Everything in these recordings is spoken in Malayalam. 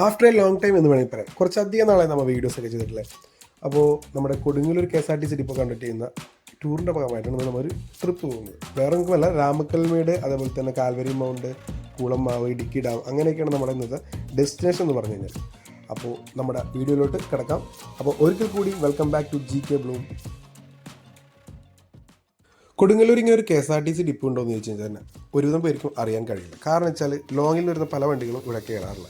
ആഫ്റ്റർ എ ലോങ് ടൈം എന്ന് വേണമെങ്കിൽ പറയാം. കുറച്ചധികം നാളെ നമ്മൾ വീഡിയോസ് ഒക്കെ ചെയ്തിട്ടില്ലേ അപ്പോൾ നമ്മുടെ Kodungallur K S R T C ഇപ്പോൾ കണ്ടക്ട് ചെയ്യുന്ന ടൂറിന്റെ ഭാഗമായിട്ടാണ് നമ്മൾ ഒരു ട്രിപ്പ് പോകുന്നത്. വേറെ ഒന്നുമല്ല രാമക്കൽമേട് അതേപോലെ തന്നെ Calvary mount Kulamavu Idukki dam അങ്ങനെയൊക്കെയാണ് നമ്മുടെ ഇന്നത്തെ ഡെസ്റ്റിനേഷൻ എന്ന് പറഞ്ഞു കഴിഞ്ഞാൽ. അപ്പോൾ നമ്മുടെ വീഡിയോയിലോട്ട് കിടക്കാം. അപ്പോൾ ഒരിക്കൽ കൂടി welcome back to G K Bloom Kodungallur ഇങ്ങനെ ഒരു K S R T C dip എന്ന് ചോദിച്ചു കഴിഞ്ഞാൽ തന്നെ ഒരുവിധം പേർക്കും അറിയാൻ കഴിയില്ല. കാരണം വെച്ചാൽ ലോങ്ങിൽ വരുന്ന പല വണ്ടികളും ഇവിടെ കയറാറില്ല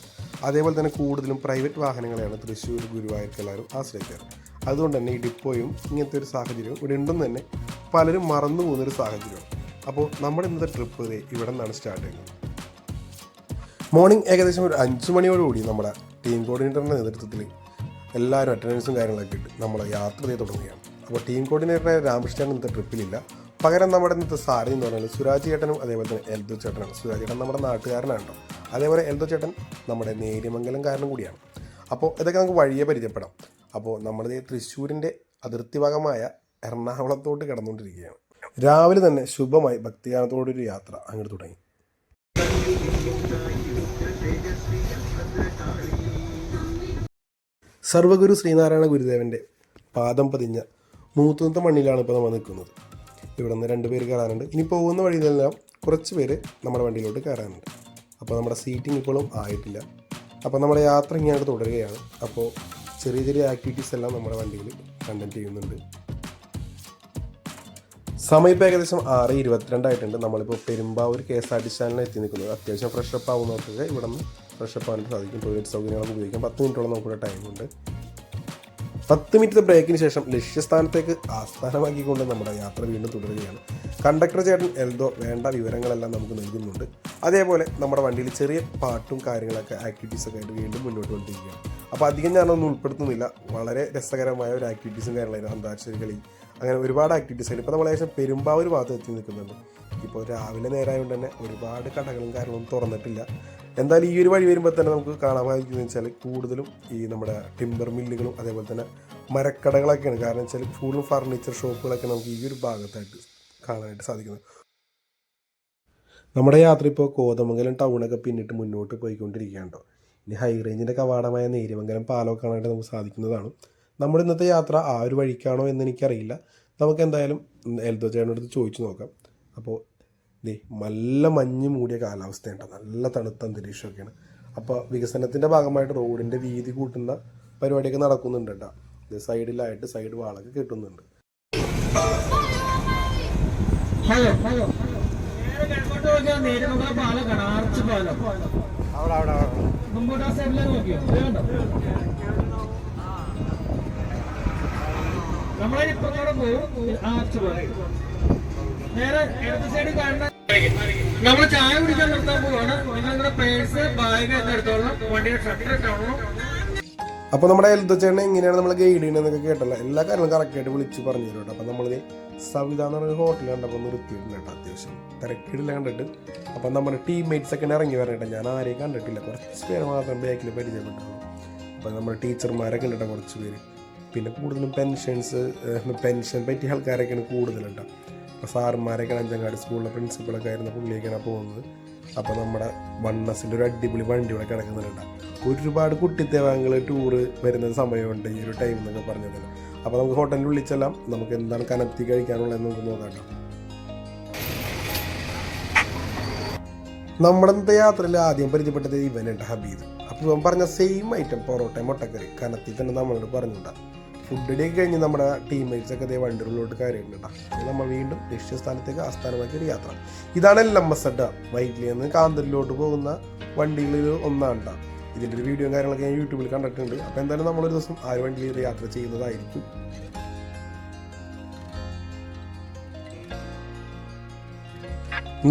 അതേപോലെ തന്നെ കൂടുതലും പ്രൈവറ്റ് വാഹനങ്ങളെയാണ് തൃശ്ശൂർ ഗുരുവായൂർക്ക് എല്ലാവരും ആശ്രയിക്കാറ്. അതുകൊണ്ട് തന്നെ ഈ ഡിപ്പോയും ഇങ്ങനത്തെ ഒരു സാഹചര്യവും ഇവിടെ ഉണ്ടെന്ന് തന്നെ പലരും മറന്നു പോകുന്നൊരു സാഹചര്യമാണ്. അപ്പോൾ നമ്മുടെ ഇന്നത്തെ ട്രിപ്പ് ഇവിടെ നിന്നാണ് സ്റ്റാർട്ട് ചെയ്യുന്നത്. മോർണിംഗ് ഏകദേശം ഒരു അഞ്ച് മണിയോടുകൂടി നമ്മുടെ ടീം കോർഡിനേറ്ററിന്റെ നേതൃത്വത്തിൽ എല്ലാവരും അറ്റൻഡൻസും കാര്യങ്ങളൊക്കെ ഇട്ട് നമ്മൾ യാത്ര ചെയ്ത് തുടങ്ങുകയാണ്. അപ്പോൾ ടീം കോർഡിനേറ്ററെ രാമകൃഷ്ണൻ ഇന്നത്തെ ട്രിപ്പിലില്ല പകരം നമ്മുടെ ഇന്നത്തെ സാരി എന്ന് പറഞ്ഞാൽ സുരാജ് ചേട്ടനും അതേപോലെ തന്നെ എൽദോ ചേട്ടനാണ്. സുരാജ് ചേട്ടൻ നമ്മുടെ നാട്ടുകാരനാണ് അതേപോലെ എൽദോ ചേട്ടൻ നമ്മുടെ നേര്യമംഗലംകാരനും കൂടിയാണ്. അപ്പോൾ ഇതൊക്കെ നമുക്ക് വഴിയെ പരിചയപ്പെടാം. അപ്പോൾ നമ്മുടെ തൃശ്ശൂരിന്റെ അതിർത്തി ഭാഗമായ എറണാകുളത്തോട്ട് കിടന്നുകൊണ്ടിരിക്കുകയാണ്. രാവിലെ തന്നെ ശുഭമായി ഭക്തിഗാനത്തോടൊരു യാത്ര അങ്ങോട്ട് തുടങ്ങി. സർവഗുരു ശ്രീനാരായണ ഗുരുദേവന്റെ പാദം പതിഞ്ഞ മൂത്തുന്നത്തെ മണ്ണിലാണ് ഇപ്പോൾ നമ്മൾ നിൽക്കുന്നത്. ഇവിടെ നിന്ന് രണ്ട് പേര് കയറാനുണ്ട്. ഇനി പോകുന്ന വഴിയിലെല്ലാം കുറച്ച് പേര് നമ്മുടെ വണ്ടിയിലോട്ട് കയറാനുണ്ട്. അപ്പോൾ നമ്മുടെ സീറ്റിംഗ് ഇപ്പോഴും ആയിട്ടില്ല. അപ്പോൾ നമ്മുടെ യാത്ര ഇങ്ങോട്ട് തുടരുകയാണ്. അപ്പോൾ ചെറിയ ചെറിയ ആക്ടിവിറ്റീസ് എല്ലാം നമ്മുടെ വണ്ടിയിൽ കണ്ടക്ട് ചെയ്യുന്നുണ്ട്. സമയം ഇപ്പോൾ ഏകദേശം ആറ് ഇരുപത്തിരണ്ടായിട്ടുണ്ട് നമ്മളിപ്പോൾ Perumbavoor K S R T സ്റ്റാൻഡിലാണ് എത്തി നിൽക്കുന്നത്. അത്യാവശ്യം ഫ്രഷപ്പ് ആവുന്നവർക്കൊക്കെ ഇവിടെ നിന്ന് ഫ്രഷപ്പ് ആവാൻ സാധിക്കും. ടോയ്ലറ്റ് സൗകര്യങ്ങളൊക്കെ ഉപയോഗിക്കാം. പത്ത് മിനിറ്റോളം നമുക്കിവിടെ ടൈമുണ്ട് പത്ത് മിനിറ്റ് ബ്രേക്കിന് ശേഷം ലക്ഷ്യസ്ഥാനത്തേക്ക് ആസ്ഥാനമാക്കിക്കൊണ്ട് നമ്മുടെ യാത്ര വീണ്ടും തുടരുകയാണ്. കണ്ടക്ടർ ചേട്ടൻ എൽദോ വേണ്ട വിവരങ്ങളെല്ലാം നമുക്ക് നൽകുന്നുണ്ട്. അതേപോലെ നമ്മുടെ വണ്ടിയിൽ ചെറിയ പാട്ടും കാര്യങ്ങളൊക്കെ ആക്ടിവിറ്റീസൊക്കെ ആയിട്ട് വീണ്ടും മുന്നോട്ട് കൊണ്ടിരിക്കുകയാണ്. അപ്പോൾ അധികം ഞാനൊന്നും ഉൾപ്പെടുത്തുന്നില്ല. വളരെ രസകരമായ ഒരു ആക്ടിവിറ്റീസും കാര്യങ്ങളായിരുന്നു അന്താക്ഷരി കളി. അങ്ങനെ ഒരുപാട് ആക്ടിവിറ്റീസ് ആയിരുന്നു. ഇപ്പോൾ നമ്മൾ ഏകദേശം പെരുമ്പാവൂർ ഭാഗത്ത് എത്തി നിൽക്കുന്നുണ്ട്. ഇപ്പോൾ രാവിലെ നേരമായതുകൊണ്ട് തന്നെ ഒരുപാട് കടകളും കാര്യങ്ങളും തുറന്നിട്ടില്ല. എന്തായാലും ഈ ഒരു വഴി വരുമ്പോൾ തന്നെ നമുക്ക് കാണാൻ സാധിക്കുന്നത് വെച്ചാൽ കൂടുതലും ഈ നമ്മുടെ ടിമ്പർ മില്ലുകളും അതേപോലെ തന്നെ മരക്കടകളൊക്കെയാണ്. കാരണം വെച്ചാൽ കൂടുതലും ഫർണിച്ചർ ഷോപ്പുകളൊക്കെ നമുക്ക് ഈ ഒരു ഭാഗത്തായിട്ട് കാണാനായിട്ട് സാധിക്കുന്നത്. നമ്മുടെ യാത്ര ഇപ്പോൾ കോതമംഗലം ടൗണൊക്കെ പിന്നിട്ട് മുന്നോട്ട് പോയിക്കൊണ്ടിരിക്കുകയാണ്ടോ ഇനി ഹൈ റേഞ്ചിന്റെ കവാടമായ നേര്യമംഗലം പാലമൊക്കെ കാണാനായിട്ട് നമുക്ക് സാധിക്കുന്നതാണ്. നമ്മുടെ ഇന്നത്തെ യാത്ര ആ ഒരു വഴിക്കാണോ എന്ന് എനിക്കറിയില്ല. നമുക്ക് എന്തായാലും എൽദോ ചേട്ടനടുത്ത് ചോദിച്ചു നോക്കാം. അപ്പോൾ ദേ നല്ല മഞ്ഞ് മൂടിയ കാലാവസ്ഥയുണ്ട് നല്ല തണുത്ത അന്തരീക്ഷമൊക്കെയാണ്. അപ്പോൾ വികസനത്തിന്റെ ഭാഗമായിട്ട് റോഡിന്റെ വീതി കൂട്ടുന്ന പരിപാടിയൊക്കെ നടക്കുന്നുണ്ട് കേട്ടോ. ഇത് സൈഡിലായിട്ട് സൈഡ് വാളൊക്കെ കിട്ടുന്നുണ്ട്. ഹലോ ഹലോ നേരെ കിഴക്കോട്ട് നോക്കിയാൽ നേരിമംഗലം പാലം കാണാം ആർച്ച് പാലം മുമ്പോട്ട് ആ സൈഡിലേക്ക് നോക്കിയോ? ഇത് കണ്ടോ? നമ്മളെ ഇപ്പുറത്തോടെ പോകും ആർച്ച് പാലം നേരെ ഇടത് സൈഡിൽ കാണുന്ന നമ്മൾ ചായ കുടിക്കാൻ നിർത്താൻ പോവാണ്. പേഴ്സ് ബാഗ് എടുത്തോളണം. വണ്ടിയുടെ അപ്പോൾ നമ്മുടെ എൽദോ ഇങ്ങനെയാണ് നമ്മൾ ഗൈഡ് ചെയ്യണമെന്നൊക്കെ കേട്ടല്ലോ. എല്ലാ കാര്യങ്ങളും കറക്റ്റായിട്ട് വിളിച്ച് പറഞ്ഞു തരും കേട്ടോ അപ്പോൾ നമ്മൾ സവിത എന്ന് പറഞ്ഞ ഹോട്ടലിൽ കണ്ടപ്പോൾ നിർത്തിയിട്ടുണ്ട് കേട്ടോ അത്യാവശ്യം തിരക്കിടില്ല കണ്ടിട്ട്. അപ്പം നമ്മുടെ ടീംമേറ്റ്സ് ഒക്കെ ഇറങ്ങി വരട്ടെ ഞാൻ ആരെയും കണ്ടിട്ടില്ല. കുറച്ച് പേര് മാത്രം ബാക്കിൽ പരിചയപ്പെട്ടുള്ളൂ അപ്പോൾ നമ്മുടെ ടീച്ചർമാരൊക്കെ ഉണ്ട് കുറച്ച് പേര്. പിന്നെ കൂടുതലും പെൻഷൻസ് പെൻഷൻ പറ്റിയ ആൾക്കാരൊക്കെയാണ് കൂടുതലുണ്ടോ അപ്പോൾ സാറുമാരൊക്കെയാണ് അഞ്ചങ്ങാട് സ്കൂളിലെ പ്രിൻസിപ്പളൊക്കെ ആയിരുന്നു പുള്ളിയൊക്കെയാണ് പോകുന്നത്. അപ്പോൾ നമ്മുടെ വണ്ണസിന്റെ ഒരു അടിപൊളി വണ്ടി ഇവിടെ കിടക്കുന്നുണ്ട്. ഒരുപാട് കുട്ടിത്തേവാങ്ങൾ ടൂറ് വരുന്ന സമയമുണ്ട് ഈ ഒരു ടൈം എന്നൊക്കെ പറഞ്ഞത് അപ്പോൾ നമുക്ക് ഹോട്ടലിൽ വിളിച്ചെല്ലാം നമുക്ക് എന്താണ് കനത്തി കഴിക്കാനുള്ളതെന്ന് നമുക്ക് നോക്കാം നമ്മുടെ ഇന്നത്തെ യാത്രയിൽ ആദ്യം പരിചയപ്പെട്ടത് ഇവനുണ്ട് ഹബീബ് അപ്പോൾ ഇവൻ പറഞ്ഞ സെയിം ഐറ്റം പൊറോട്ടയും മുട്ടക്കറി കനത്തി തന്നെ നമ്മളോട് പറഞ്ഞിട്ടുണ്ടാ ഫുഡ് കഴിഞ്ഞ് നമ്മുടെ ടീംമേറ്റ്സ് ഒക്കെ അതേ വണ്ടികളിലോട്ട് കയറിയിട്ടുണ്ട് കേട്ടോ നമ്മൾ വീണ്ടും ലക്ഷ്യസ്ഥാനത്തേക്ക് ആസ്ഥാനമാക്കിയ ഒരു യാത്ര. ഇതാണ് അഡ വൈറ്റിൽ നിന്ന് കാന്തലിലോട്ട് പോകുന്ന വണ്ടികളിൽ ഒന്നാണ് ട്ടോ. ഇതിന്റെ ഒരു വീഡിയോ കാര്യങ്ങളൊക്കെ ഞാൻ യൂട്യൂബിൽ കണ്ടിട്ടുണ്ട്. അപ്പോൾ എന്തായാലും നമ്മളൊരു ദിവസം ആ വണ്ടിയിൽ യാത്ര ചെയ്യുന്നതായിരിക്കും.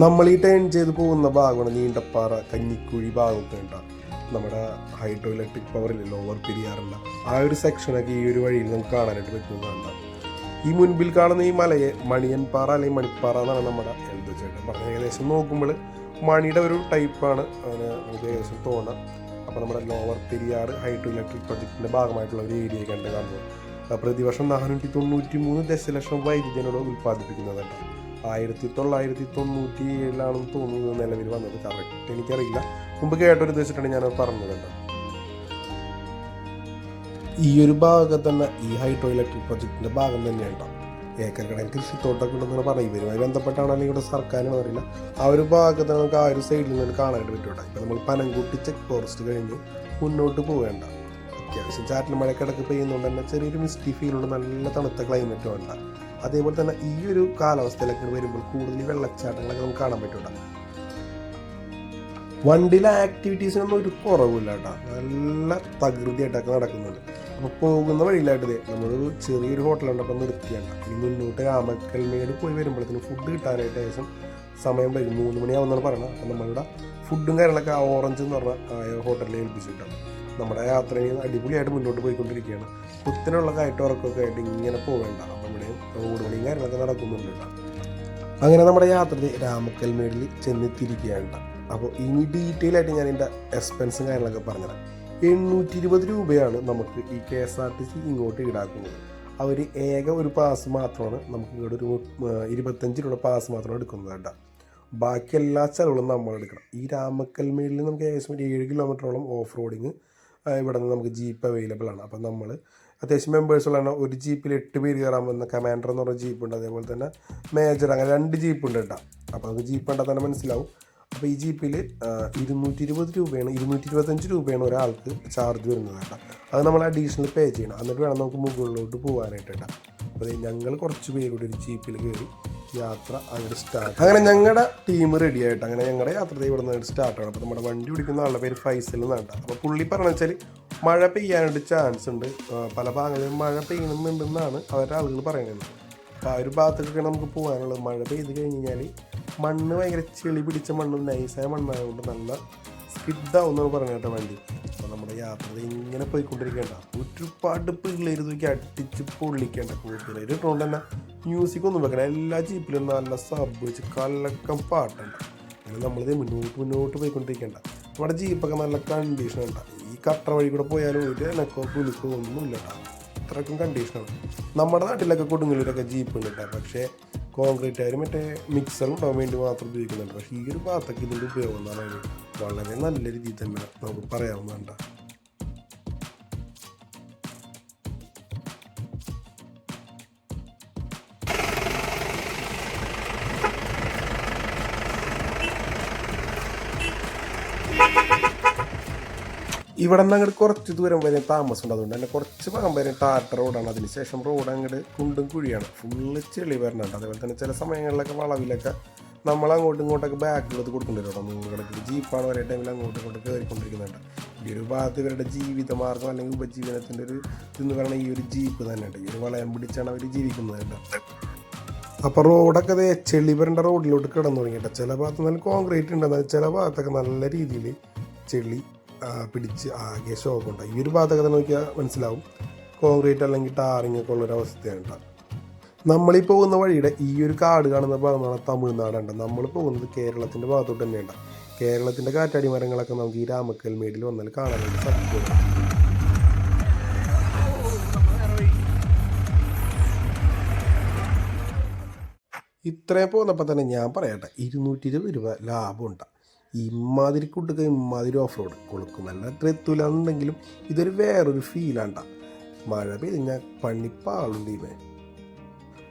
നമ്മൾ ഈ ടേൺ ചെയ്ത് പോകുന്ന ഭാഗമാണ് നീണ്ടപ്പാറ കഞ്ഞിക്കുഴി ഭാഗമൊക്കെ ഉണ്ടാകും നമ്മുടെ ഹൈഡ്രോ ഇലക്ട്രിക് പവറിൽ ലോവർ പിരിയാറില്ല ആ ഒരു സെക്ഷനൊക്കെ ഈ ഒരു വഴിയിൽ നമുക്ക് കാണാനായിട്ട് പറ്റുന്നതാണ് ഈ മുൻപിൽ കാണുന്ന ഈ മലയെ മണിയൻപാറ അല്ലെങ്കിൽ മണിപ്പാറ എന്നാണ് നമ്മുടെ എന്തോ ചേട്ടൻ പറഞ്ഞത്. ഏകദേശം നോക്കുമ്പോൾ മണിയുടെ ഒരു ടൈപ്പാണ് നമുക്ക് ഏകദേശം തോന്നാം. അപ്പോൾ നമ്മുടെ ലോവർ പെരിയാർ ഹൈഡ്രോ ഇലക്ട്രിക് പ്രൊജക്റ്റിന്റെ ഭാഗമായിട്ടുള്ള ഒരു ഏരിയ കണ്ട് കാണുന്നത് പ്രതിവർഷം നാനൂറ്റി തൊണ്ണൂറ്റി മൂന്ന് ദശലക്ഷം വൈദ്യുതിയോട് ഉൽപ്പാദിപ്പിക്കുന്നതല്ല ആയിരത്തി തൊള്ളായിരത്തി തൊണ്ണൂറ്റി ഏഴിലാണെന്ന് തോന്നുന്നത് നിലവിൽ വന്നത്. കറക്റ്റ് എനിക്കറിയില്ല. മുമ്പ് കേട്ടൊരു ഉദ്ദേശിച്ചിട്ടാണ് ഞാൻ പറഞ്ഞത് കേട്ടോ. ഈ ഒരു ഭാഗത്ത് തന്നെ ഈ ഹൈഡ്രോ ഇലക്ട്രിക് പ്രൊജക്ടിന്റെ ഭാഗം തന്നെയാണ് ഏക്കർ കണക്കിന് കൃഷിത്തോട്ടൊക്കെ ഉണ്ടെന്ന് പറഞ്ഞാൽ ഇവരുമായി ബന്ധപ്പെട്ടാണ് അല്ലെങ്കിൽ ഇവിടെ സർക്കാരിനോ അറിയില്ല. ആ ഒരു ഭാഗത്ത് നമുക്ക് ആ ഒരു സൈഡിൽ നിന്ന് കാണാനായിട്ട് പറ്റൂട്ടോ ഇപ്പം നമ്മൾ പനംകുട്ടി ചെക്ക് ഫോറസ്റ്റ് കഴിഞ്ഞ് മുന്നോട്ട് പോവേണ്ട അത്യാവശ്യം ചാറ്റൽ മഴക്കിടക്ക് പെയ്യുന്നതുകൊണ്ട് തന്നെ ചെറിയൊരു മിസ്റ്റി ഫീലുള്ള നല്ല തണുത്ത ക്ലൈമറ്റും ഉണ്ട്. അതേപോലെ തന്നെ ഈ ഒരു കാലാവസ്ഥയിലൊക്കെ വരുമ്പോൾ കൂടുതൽ വെള്ളച്ചാട്ടങ്ങളൊക്കെ നമുക്ക് കാണാൻ പറ്റൂട്ടോ വണ്ടിയിലെ ആക്ടിവിറ്റീസിനൊന്നും ഒരു കുറവില്ല കേട്ടോ. നല്ല തകൃതിയായിട്ടൊക്കെ നടക്കുന്നുണ്ട്. അപ്പോൾ പോകുന്ന വഴിയിലായിട്ട് നമ്മളൊരു ചെറിയൊരു ഹോട്ടലുണ്ട് അപ്പം നിർത്തിയണ്ട ഇനി മുന്നോട്ട് രാമക്കൽമേട് പോയി വരുമ്പോഴത്തേന് ഫുഡ് കിട്ടാനായിട്ട് ഏകദേശം സമയം വരും. മൂന്ന് മണിയാവുമെന്നാണ് പറയുന്നത് അപ്പം നമ്മളിവിടെ ഫുഡും കാര്യങ്ങളൊക്കെ ആ ഓറഞ്ച് എന്ന് പറഞ്ഞ ഹോട്ടലിൽ ഏൽപ്പിച്ചിട്ടാണ് നമ്മുടെ യാത്രയിൽ അടിപൊളിയായിട്ട് മുന്നോട്ട് പോയിക്കൊണ്ടിരിക്കുകയാണ്. കുത്തിനുള്ള കയറ്റോറക്കൊക്കെ ആയിട്ട് ഇങ്ങനെ പോവേണ്ട. ഇവിടെ റോഡ് പണിയും കാര്യങ്ങളൊക്കെ നടക്കുന്നുണ്ട് അങ്ങനെ നമ്മുടെ യാത്ര ദേ രാമക്കൽമേടിൽ ചെന്നെത്തിയിരിക്കുകയാണ് അപ്പോൾ ഇനി ഡീറ്റെയിൽ ആയിട്ട് ഞാൻ എന്റെ എക്സ്പെൻസും കാര്യങ്ങളൊക്കെ പറഞ്ഞുതരാം. എണ്ണൂറ്റി ഇരുപത് രൂപയാണ് നമുക്ക് ഈ K S R T C ഇങ്ങോട്ട് ഈടാക്കുന്നത്. അവർ ഏക ഒരു പാസ് മാത്രമാണ് നമുക്ക് ഇവിടെ ഒരു ഇരുപത്തഞ്ച് രൂപ പാസ് മാത്രമാണ് എടുക്കുന്നത് കേട്ടോ. ബാക്കി എല്ലാ ചിലവുകളും നമ്മൾ എടുക്കണം. ഈ രാമക്കൽമേടിൽ നമുക്ക് ഏകദേശം ഒരു ഏഴ് കിലോമീറ്ററോളം ഓഫ് റോഡിങ് ഇവിടെ നിന്ന് നമുക്ക് ജീപ്പ് അവൈലബിൾ ആണ്. അപ്പം നമ്മൾ അത്യാവശ്യം മെമ്പേഴ്സുള്ള ഒരു ജീപ്പിൽ എട്ട് പേര് കയറാൻ പറ്റുന്ന കമാൻഡർ എന്ന് പറഞ്ഞ ജീപ്പുണ്ട് അതേപോലെ തന്നെ മേജർ അങ്ങനെ രണ്ട് ജീപ്പ് ഉണ്ട് കേട്ടോ. അപ്പോൾ നമുക്ക് ജീപ്പ് കണ്ടാൽ തന്നെ മനസ്സിലാവും. അപ്പോൾ ഈ ജീപ്പിൽ ഇരുന്നൂറ്റി ഇരുപത് രൂപയാണ് ഇരുന്നൂറ്റി ഇരുപത്തഞ്ച് രൂപയാണ് ഒരാൾക്ക് ചാർജ് വരുന്നത് കേട്ടോ. അത് നമ്മൾ അഡീഷണൽ പേ ചെയ്യണം. എന്നിട്ട് വേണം നമുക്ക് മുകളിലോട്ട് പോകാനായിട്ട് കേട്ടോ. അപ്പോൾ ഞങ്ങൾ കുറച്ച് പേര് കൂടി ഒരു ജീപ്പിൽ കയറി യാത്ര അങ്ങോട്ട് സ്റ്റാർട്ട് അങ്ങനെ ഞങ്ങളുടെ ടീം റെഡി ആയിട്ട് അങ്ങനെ ഞങ്ങളുടെ യാത്ര ഇവിടെ നിന്ന് സ്റ്റാർട്ട് ആണ്. അപ്പോൾ നമ്മുടെ വണ്ടി പിടിക്കുന്ന ആളുടെ പേര് ഫൈസൽ കേട്ടോ. അപ്പോൾ പുള്ളി പറഞ്ഞു വെച്ചാൽ മഴ പെയ്യാനായിട്ട് ചാൻസ് ഉണ്ട്. പല ഭാഗങ്ങളിലും മഴ പെയ്യുന്നുണ്ടെന്നാണ് അവരുടെ ആളുകൾ പറയുന്നത്. അപ്പോൾ ആ ഒരു ഭാഗത്തേക്കൊക്കെ നമുക്ക് പോകാനുള്ളത്. മഴ പെയ്ത് കഴിഞ്ഞ് കഴിഞ്ഞാൽ മണ്ണ് ഭയങ്കര ചെളി പിടിച്ച മണ്ണ് നൈസായ മണ്ണായതുകൊണ്ട് നല്ല സ്കിഡാവും എന്നാണ് പറഞ്ഞ കേട്ടോ വണ്ടി. അപ്പോൾ നമ്മുടെ യാത്ര ഇങ്ങനെ പോയിക്കൊണ്ടിരിക്കേണ്ട. ഒരുപാട് പിള്ളേർ തൂക്കി അടിച്ച് പൊള്ളിക്കേണ്ട. കൂടുതൽ ഇട്ടുകൊണ്ട് തന്നെ മ്യൂസിക് ഒന്നും വെക്കണം എല്ലാ ജീപ്പിലും നല്ല സബ് വെച്ച് കലക്കം പാട്ടുണ്ട്. അങ്ങനെ നമ്മളിത് മുന്നോട്ട് മുന്നോട്ട് പോയിക്കൊണ്ടിരിക്കേണ്ട. നമ്മുടെ ജീപ്പൊക്കെ നല്ല കണ്ടീഷൻ ഉണ്ട്. ഈ കട്ട വഴി കൂടെ പോയാലും ഒരു എനക്കോ കുലുക്കോ ഒന്നുമില്ല കേട്ടോ അത്രക്കും കണ്ടീഷനാണ് നമ്മുടെ നാട്ടിലൊക്കെ കൊടുങ്ങലൂരൊക്കെ ജീപ്പ് ഉണ്ട് കേട്ടോ. പക്ഷേ കോൺക്രീറ്റുകാർ മറ്റേ മിക്സർ ഉണ്ടാവാൻ വേണ്ടി മാത്രം ഉപയോഗിക്കുന്നുണ്ട്. പക്ഷേ ഈ ഒരു ഭാഗത്തൊക്കെ ഇതിന്റെ ഉപയോഗം എന്ന് പറയുന്നത് വളരെ നല്ല രീതിയിൽ തന്നെ നമുക്ക് പറയാവുന്നതാണ്. ഇവിടെ നിന്ന് അങ്ങോട്ട് കുറച്ച് ദൂരം വരെ താമസമുണ്ട്. അതുകൊണ്ട് തന്നെ കുറച്ച് ഭാഗം വരെ ടാറ്റ റോഡാണ്. അതിനുശേഷം റോഡ് അങ്ങോട്ട് കുണ്ടും കുഴിയാണ്. ഫുള്ള് ചെളി വരണുണ്ട്. അതേപോലെ തന്നെ ചില സമയങ്ങളിലൊക്കെ വളവിലൊക്കെ നമ്മൾ അങ്ങോട്ടും ഇങ്ങോട്ടൊക്കെ ബാക്കിലോട്ട് കൊടുക്കുന്നുണ്ട് കേട്ടോ നൂറുകണക്കിന് ജീപ്പാണ് ഒരേ ടൈമിൽ അങ്ങോട്ടും ഇങ്ങോട്ടും കയറിക്കൊണ്ടിരിക്കുന്നുണ്ട് ഈ ഒരു ഭാഗത്ത് ഇവരുടെ ജീവിത മാർഗം അല്ലെങ്കിൽ ഉപജീവനത്തിന്റെ ഒരു ഇതെന്ന് പറയുന്നത് ഈ ഒരു ജീപ്പ് തന്നെയുണ്ട്. ഈ ഒരു വളയം പിടിച്ചാണ് അവർ ജീവിക്കുന്നത് അപ്പോൾ റോഡൊക്കെ അതേ ചെളി വരേണ്ട റോഡിലോട്ട് കിടന്നു തുടങ്ങിയിട്ട് ചില ഭാഗത്ത് നല്ല കോൺക്രീറ്റ് ഉണ്ട് എന്നാൽ ചില ഭാഗത്തൊക്കെ നല്ല രീതിയിൽ ചെളി പിടിച്ച് ആകെ ശോകമുണ്ട് ഈ ഒരു ഭാഗത്തൊക്കെ നോക്കിയാൽ മനസ്സിലാവും. കോൺക്രീറ്റ് അല്ലെങ്കിൽ ടാറിങ് ഒക്കെ ഉള്ളൊരു അവസ്ഥയാണ് കേട്ടോ. നമ്മളീ പോകുന്ന വഴിയുടെ ഈ ഒരു കാട് കാണുന്ന ഭാഗമാണ് തമിഴ്നാടുണ്ട് നമ്മൾ പോകുന്നത് കേരളത്തിന്റെ ഭാഗത്തോട്ട് തന്നെയുണ്ട് കേരളത്തിന്റെ കാറ്റാടി മരങ്ങളൊക്കെ നമുക്ക് ഈ രാമക്കൽ മേടിൽ വന്നാൽ കാണാനായിട്ട് സാധിക്കും. ഇത്രയും പോന്നപ്പോൾ തന്നെ ഞാൻ പറയട്ടെ ഇരുന്നൂറ്റി ഇരുപത് രൂപ ലാഭമുണ്ട് ഇമ്മാതിരി കുട്ടിക്ക് ഇമ്മാതിരി ഓഫ് റോഡ് കൊടുക്കുമല്ല അത്ര എത്തൂലെന്നുണ്ടെങ്കിലും ഇതൊരു വേറൊരു ഫീലാണ്ട മഴ പെയ്ഞ്ഞാൽ പണിപ്പാളും ഇവ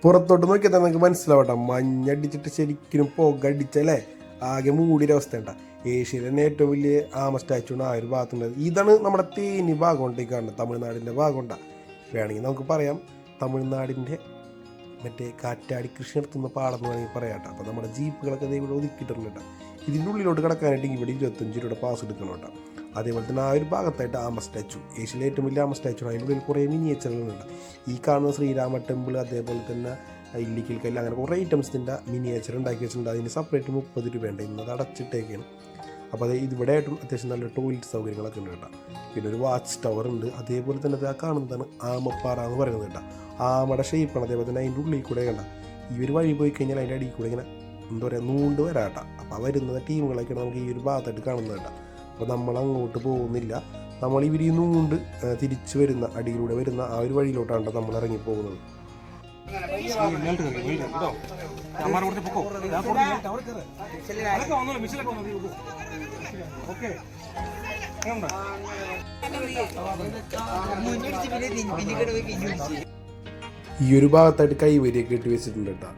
പുറത്തോട്ട് നോക്കിയാൽ തന്നെ നമുക്ക് മനസ്സിലാവട്ടെ മഞ്ഞടിച്ചിട്ട് ശരിക്കും പുകടിച്ചല്ലേ ആകെ മൂടിയൊരു അവസ്ഥ ഉണ്ടാ ഏഷ്യയിലെ തന്നെ ഏറ്റവും വലിയ ആമ സ്റ്റാച്ചു ആ ഒരു ഭാഗത്തുണ്ട്. ഇതാണ് നമ്മുടെ തേനി ഭാഗം കൊണ്ടേക്ക് കാണുന്നത് തമിഴ്നാടിന്റെ ഭാഗം വേണമെങ്കിൽ നമുക്ക് പറയാം. തമിഴ്നാടിന്റെ മറ്റേ കാറ്റാടി കൃഷി നടത്തുന്ന പാടം എന്ന് വേണമെങ്കിൽ പറയാം കേട്ടോ അപ്പോൾ നമ്മുടെ ജീപ്പുകളൊക്കെ ഇവിടെ ഒതുക്കിയിട്ടുണ്ട് കേട്ടോ ഇതിന്റെ ഉള്ളിലോട്ട് കിടക്കാനായിട്ട് ഇവിടെ ഇരുപത്തഞ്ച് രൂപയുടെ പാസ് എടുക്കണം കേട്ടോ. അതേപോലെ തന്നെ ആ ഒരു ഭാഗത്തായിട്ട് ആമ സ്റ്റാച്ചു ഏഷ്യയിലെ ഏറ്റവും വലിയ ആമ സ്റ്റാച്ചു അതിന്റെ ഉള്ളിൽ കുറേ മിനിയേച്ചറുകളുണ്ട് ഈ കാണുന്ന ശ്രീരാമ ടെമ്പിൾ അതേപോലെ തന്നെ ഇല്ലിക്കൽ കല്ല് അങ്ങനെ കുറേ ഐറ്റംസിന്റെ മിനിയേച്ചർ ഉണ്ടാക്കി വെച്ചിട്ടുണ്ട്. അതിന് സെപ്പറേറ്റ് മുപ്പത് രൂപയുണ്ട് ഇന്നത് അടച്ചിട്ടേക്കാണ്. അപ്പോൾ അത് ഇവിടെ ആയിട്ടും അത്യാവശ്യം നല്ല ടോയ്ലറ്റ് സൗകര്യങ്ങളൊക്കെ ഉണ്ട് കേട്ടോ. പിന്നെ ഒരു വാച്ച് ടവർ ഉണ്ട്. അതേപോലെ തന്നെ അത് ആ കാണുന്നതാണ് ആമപ്പാറ എന്ന് പറയുന്നത് കേട്ടോ. ആമയുടെ ഷേപ്പാണ് അതേപോലെ തന്നെ അതിന്റെ ഉള്ളിൽ കൂടെ കണ്ട. ഈ ഒരു വഴി പോയി കഴിഞ്ഞാൽ അതിന്റെ അടിയിൽ കൂടെ ഇങ്ങനെ എന്താ പറയുക നൂണ്ട് വരാട്ട അപ്പോൾ വരുന്ന ടീമുകളൊക്കെയാണ് നമുക്ക് ഈ ഒരു ഭാഗത്തായിട്ട് കാണുന്നത് കേട്ടോ. അപ്പോൾ നമ്മൾ അങ്ങോട്ട് പോകുന്നില്ല. നമ്മൾ ഇവരിൽ നിന്നും കൊണ്ട് തിരിച്ചു വരുന്ന അടിയിലൂടെ വരുന്ന ആ ഒരു വഴിയിലോട്ടാണ് ട്ടോ നമ്മൾ ഇറങ്ങിപ്പോകുന്നത്. ഈ ഒരു ഭാഗത്തായിട്ട് കൈവരിയൊക്കെ ഇട്ട് വെച്ചിട്ടുണ്ട് കേട്ടോ.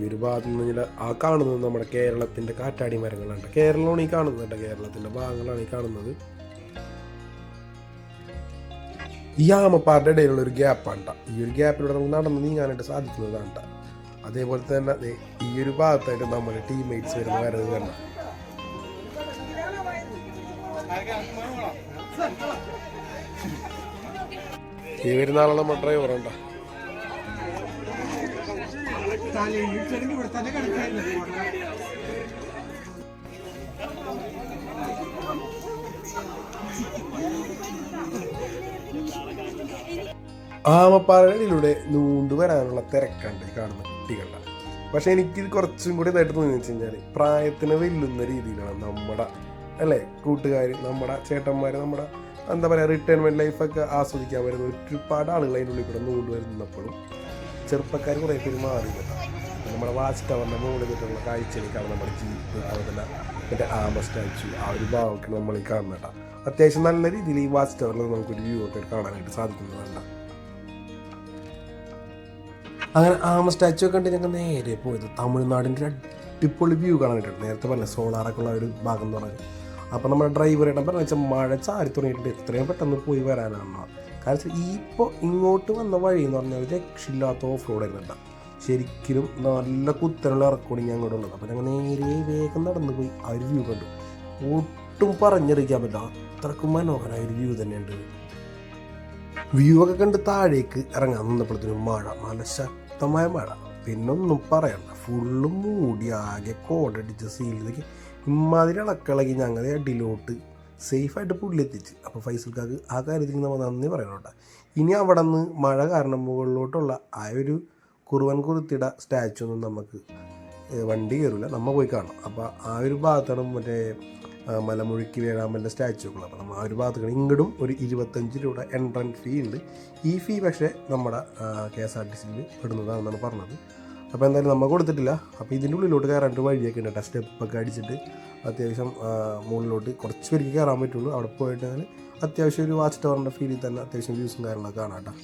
ഈ ഒരു ഭാഗത്ത് നിന്ന് ചില ആ കാണുന്നത് നമ്മുടെ കേരളത്തിന്റെ കാറ്റാടി മരങ്ങളാണ്. കേരളമാണ് ഈ കാണുന്നത് കേരളത്തിന്റെ ഭാഗങ്ങളാണ് ഈ കാണുന്നത്. ഈ ആമപ്പാറിന്റെ ഇടയിലുള്ള ഒരു ഗ്യാപ്പാണ്. ഈ ഒരു ഗ്യാപ്പിലൂടെ നമുക്ക് നടന്ന് നീങ്ങാനായിട്ട് സാധിക്കുന്നതാണ് അതേപോലെ തന്നെ ഈ ഒരു ഭാഗത്തായിട്ട് നമ്മുടെ ടീംമേറ്റ്സ് വരുന്ന വരത് കണ്ട? ഈ വരുന്ന ആളെ നമ്മുടെ ഉണ്ടോ ആമപ്പാറകളിലൂടെ നീണ്ടു വരാനുള്ള തിരക്കുണ്ട് കാണുന്ന കുട്ടികളുടെ. പക്ഷെ എനിക്ക് കുറച്ചും കൂടി ഇതായിട്ട് തോന്നി വെച്ച് കഴിഞ്ഞാൽ പ്രായത്തിന് വെല്ലുന്ന രീതിയിലാണ് നമ്മുടെ അല്ലേ? കൂട്ടുകാർ നമ്മുടെ ചേട്ടന്മാർ നമ്മുടെ എന്താ പറയുക റിട്ടയർമെന്റ് ലൈഫൊക്കെ ആസ്വദിക്കാൻ വരുന്ന ഒരുപാട് ആളുകൾ അതിന്റെ ഉള്ളിൽ കൂടെ നൂണ്ട് വരുന്നപ്പോഴും ചെറുപ്പക്കാർ കുറേ പേര് മാറി നമ്മുടെ വാച്ച് ടവറിന്റെ മുകളിൽ കിട്ടുന്ന കാഴ്ചയിലേക്കാണ് നമ്മുടെ ജീപ്പ് അതുപോലെ മറ്റേ ആമ സ്റ്റാച്ചു ആ ഒരു ഭാഗമൊക്കെ നമ്മൾ ഈ കാണുന്ന അത്യാവശ്യം നല്ല രീതിയിൽ ഈ വാച്ച് ടവറിൽ നമുക്കൊരു വ്യൂ ഒക്കെ കാണാനായിട്ട് സാധിക്കുന്നതാണ് അങ്ങനെ ആമ സ്റ്റാച്ചു ഒക്കെ കണ്ട് ഞങ്ങൾ നേരെ പോയത് തമിഴ്നാടിന്റെ അടിപൊളി വ്യൂ കാണാനായിട്ടുണ്ട് നേരത്തെ പറഞ്ഞ സോളാറൊക്കെ ഉള്ള ഒരു ഭാഗം എന്ന് പറഞ്ഞത് അപ്പോൾ നമ്മുടെ ഡ്രൈവർ പറഞ്ഞ വെച്ചാൽ മഴ ചാരി തുടങ്ങിയിട്ടുണ്ട് എത്രയും പെട്ടെന്ന് പോയി വരാനാണ്. കാരണം ഈ ഇപ്പോൾ ഇങ്ങോട്ട് വന്ന വഴി എന്ന് പറഞ്ഞാൽ രക്ഷയില്ലാത്ത ഓഫ് റോഡ് ആയിരുന്നുണ്ട് ശരിക്കും നല്ല കുത്തനുള്ള ഞാൻ അങ്ങോട്ട് ഉള്ളത്. അപ്പോൾ ഞങ്ങൾ നേരെ വേഗം നടന്നു പോയി. ആ ഒരു വ്യൂ കണ്ടു. ഒട്ടും പറഞ്ഞറിയിക്കാൻ പറ്റില്ല. അത്രക്കും മനോഹരമായ ഒരു വ്യൂ തന്നെയുണ്ട്. വ്യൂ ഒക്കെ കണ്ട് താഴേക്ക് ഇറങ്ങാൻ നിന്നപ്പോഴത്തേനും മഴ നല്ല ശക്തമായ മഴ. പിന്നൊന്നും പറയണ്ട. ഫുള്ള് മൂടി ആകെ കോടടിച്ച് സീലിലേക്ക് ഇമാതിരി ഇളക്കിളകി ഞങ്ങൾ അടിയിലോട്ട് സേഫായിട്ട് പുള്ളിയെത്തിച്ച്. അപ്പോൾ ഫൈസൽക്കാർക്ക് ആ കാര്യത്തിൽ നമ്മൾ നന്ദി പറയണോട്ടെ. ഇനി അവിടെ നിന്ന് മഴ കാരണം മുകളിലോട്ടുള്ള ആ ഒരു കുറുവൻ കുറുത്തിട സ്റ്റാച്ചു ഒന്നും നമുക്ക് വണ്ടി കയറില്ല നമ്മൾ പോയി കാണാം അപ്പോൾ ആ ഒരു ഭാഗത്താണ് മറ്റേ മലമുഴുക്കി വേഴാമ്പലിന്റെ സ്റ്റാച്ചുകൾ അപ്പോൾ നമ്മൾ ആ ഒരു ഭാഗത്ത് ഇങ്ങോട്ടും ഒരു ഇരുപത്തഞ്ച് രൂപ എൻട്രൻസ് ഫീ ഉണ്ട്. ഈ ഫീ പക്ഷേ നമ്മുടെ കെ എസ് ആർ ടി സിയിൽ പെടുന്നതാണെന്നാണ് പറഞ്ഞത്. അപ്പോൾ എന്തായാലും നമുക്ക് കൊടുത്തിട്ടില്ല. അപ്പോൾ ഇതിന്റെ ഉള്ളിലോട്ട് കയറാണ്ട് വഴിയൊക്കെ ഉണ്ട്. സ്റ്റെപ്പൊക്കെ അടിച്ചിട്ട് അത്യാവശ്യം മുകളിലോട്ട് കുറച്ച് പേർക്ക് കയറാൻ പറ്റുള്ളൂ. അവിടെ പോയിട്ട് അങ്ങനെ അത്യാവശ്യം ഒരു വാച്ച് ടവറിന്റെ ഫീലിൽ തന്നെ അത്യാവശ്യം വ്യൂസും കാര്യങ്ങളൊക്കെ കാണാം കേട്ടോ.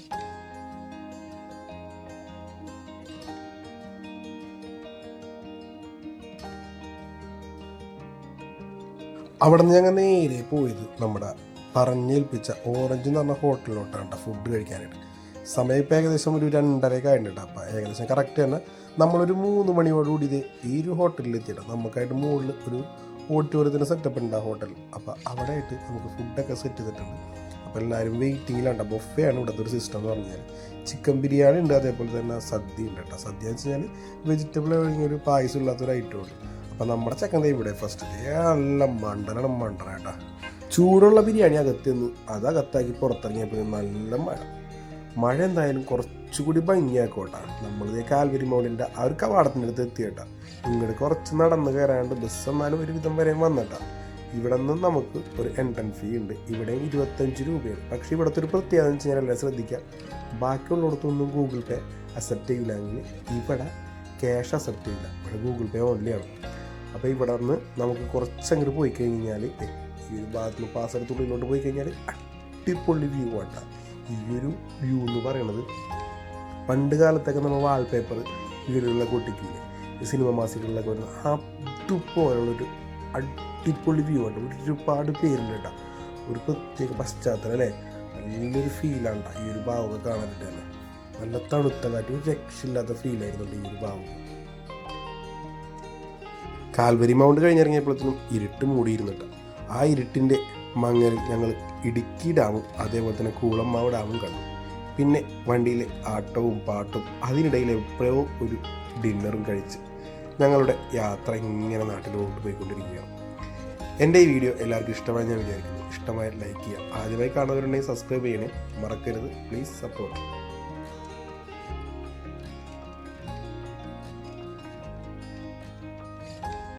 അവിടെ നിന്ന് ഞങ്ങൾ നേരെ പോയത് നമ്മുടെ പറഞ്ഞേൽപ്പിച്ച ഓറഞ്ച് എന്ന് പറഞ്ഞ ഹോട്ടലിലോട്ടാണ് ഫുഡ് കഴിക്കാനായിട്ട്. സമയം ഇപ്പോൾ ഏകദേശം ഒരു രണ്ടരയൊക്കെ ആയിട്ടുണ്ട് അപ്പോൾ ഏകദേശം കറക്റ്റ് തന്നെ. നമ്മളൊരു മൂന്ന് മണിയോടുകൂടി ഇത് ഈ ഒരു ഹോട്ടലിൽ എത്തിയിട്ട് നമുക്കായിട്ട് മുകളിൽ ഒരു ഓഡിറ്റോറിയത്തിന്റെ സെറ്റപ്പ് ഉണ്ട് ആ ഹോട്ടൽ അപ്പോൾ അവിടെ ആയിട്ട് നമുക്ക് ഫുഡൊക്കെ സെറ്റ് ചെയ്തിട്ടുണ്ട്. അപ്പോൾ എല്ലാവരും വെയിറ്റിങ്ങിലാണ് ബൊഫേ ആണ് ഇവിടുത്തെ ഒരു സിസ്റ്റം എന്ന് പറഞ്ഞാൽ ചിക്കൻ ബിരിയാണി ഉണ്ട് അതേപോലെ തന്നെ സദ്യ ഉണ്ട് കേട്ടോ. സദ്യ എന്ന് വെച്ച് കഴിഞ്ഞാൽ വെജിറ്റബിൾ കഴിഞ്ഞ ഒരു പായസം ഇല്ലാത്തൊരു ഐറ്റം ഉണ്ട്. അപ്പം നമ്മുടെ ചക്കൻ ഇവിടെ ഫസ്റ്റ് നല്ല മണ്ടനാണ് മണ്ടന കേട്ടോ. ചൂടുള്ള ബിരിയാണി അകത്ത് നിന്ന് അത് അകത്താക്കി പുറത്തിറങ്ങിയപ്പോൾ നല്ല മഴ. മഴ എന്തായാലും കുറച്ചുകൂടി ഭംഗിയാക്കോട്ടെ. നമ്മളിതേ കാൽവരി മൗണ്ടിന്റെ ആ ഒരു കവാടത്തിന്റെ അടുത്ത് എത്തിയേട്ടാ. ഇങ്ങോട്ട് കുറച്ച് നടന്ന് കയറാണ്ട് ബസ് എന്നാലും ഒരു വിധം വരെയും വന്നിട്ടാ. ഇവിടെ നിന്ന് നമുക്ക് ഒരു എൻട്രൻസ് ഫീ ഉണ്ട്. ഇവിടെ ഇരുപത്തഞ്ച് രൂപയാണ്. പക്ഷേ ഇവിടുത്തെ ഒരു പ്രത്യേകത എന്ന് വെച്ച് കഴിഞ്ഞാൽ എല്ലാം ശ്രദ്ധിക്കുക ബാക്കിയുള്ളിടത്തൊന്നും ഗൂഗിൾ പേ അക്സെപ്റ്റ് ചെയ്യില്ലെങ്കിൽ ഇവിടെ ക്യാഷ് അക്സെപ്റ്റ് ചെയ്യില്ല. ഇവിടെ ഗൂഗിൾ പേ ഓൺലി ആണ്. അപ്പോൾ ഇവിടെ നിന്ന് നമുക്ക് കുറച്ചങ്ങോട്ട് പോയി കഴിഞ്ഞാൽ ഈ ഒരു ഭാഗത്ത് നിന്ന് പാസരത്തുള്ളിലോട്ട് പോയി കഴിഞ്ഞാൽ അടിപൊളി വ്യൂ ആട്ട. ഈ ഒരു വ്യൂ എന്ന് പറയുന്നത് പണ്ട് കാലത്തൊക്കെ നമ്മൾ വാൾപേപ്പർ വീടുകളിലൊക്കെ ഒട്ടിക്കില്ലേ സിനിമ മാസികളിലൊക്കെ വരുന്ന അതുപോലുള്ളൊരു അടിപൊളി വ്യൂ ആണ് ഒരുപാട് പേരുണ്ട് കേട്ടോ. ഒരു പ്രത്യേക പശ്ചാത്തലം അല്ലേ? നല്ലൊരു ഫീലാണ് ഈ ഒരു ഭാവമൊക്കെ കാണാനായിട്ട് തന്നെ. നല്ല തണുത്ത കാറ്റ് ഒരു രക്ഷയില്ലാത്ത ഫീലായിരുന്നുണ്ട് ഈ ഒരു ഭാവം കാൽവരി മൗണ്ട് കഴിഞ്ഞിറങ്ങിയപ്പോഴത്തേനും ഇരുട്ട് മൂടിയിരുന്നിട്ട് ആ ഇരുട്ടിന്റെ മങ്ങലിൽ ഞങ്ങൾ ഇടുക്കി ഡാമും അതേപോലെ തന്നെ കൂളമ്മാവ് ഡാമും കണ്ടു. പിന്നെ വണ്ടിയിലെ ആട്ടവും പാട്ടും അതിനിടയിൽ എപ്പോഴോ ഒരു ഡിന്നറും കഴിച്ച് ഞങ്ങളുടെ യാത്ര ഇങ്ങനെ നാട്ടിലോട്ട് പോയിക്കൊണ്ടിരിക്കുകയാണ്. എന്റെ ഈ വീഡിയോ എല്ലാവർക്കും ഇഷ്ടമായി ഞാൻ വിചാരിക്കുന്നു. ഇഷ്ടമായി ലൈക്ക് ചെയ്യുക. ആദ്യമായി കാണുന്നവരുണ്ടെങ്കിൽ സബ്സ്ക്രൈബ് ചെയ്യണേ. മറക്കരുത്. Please support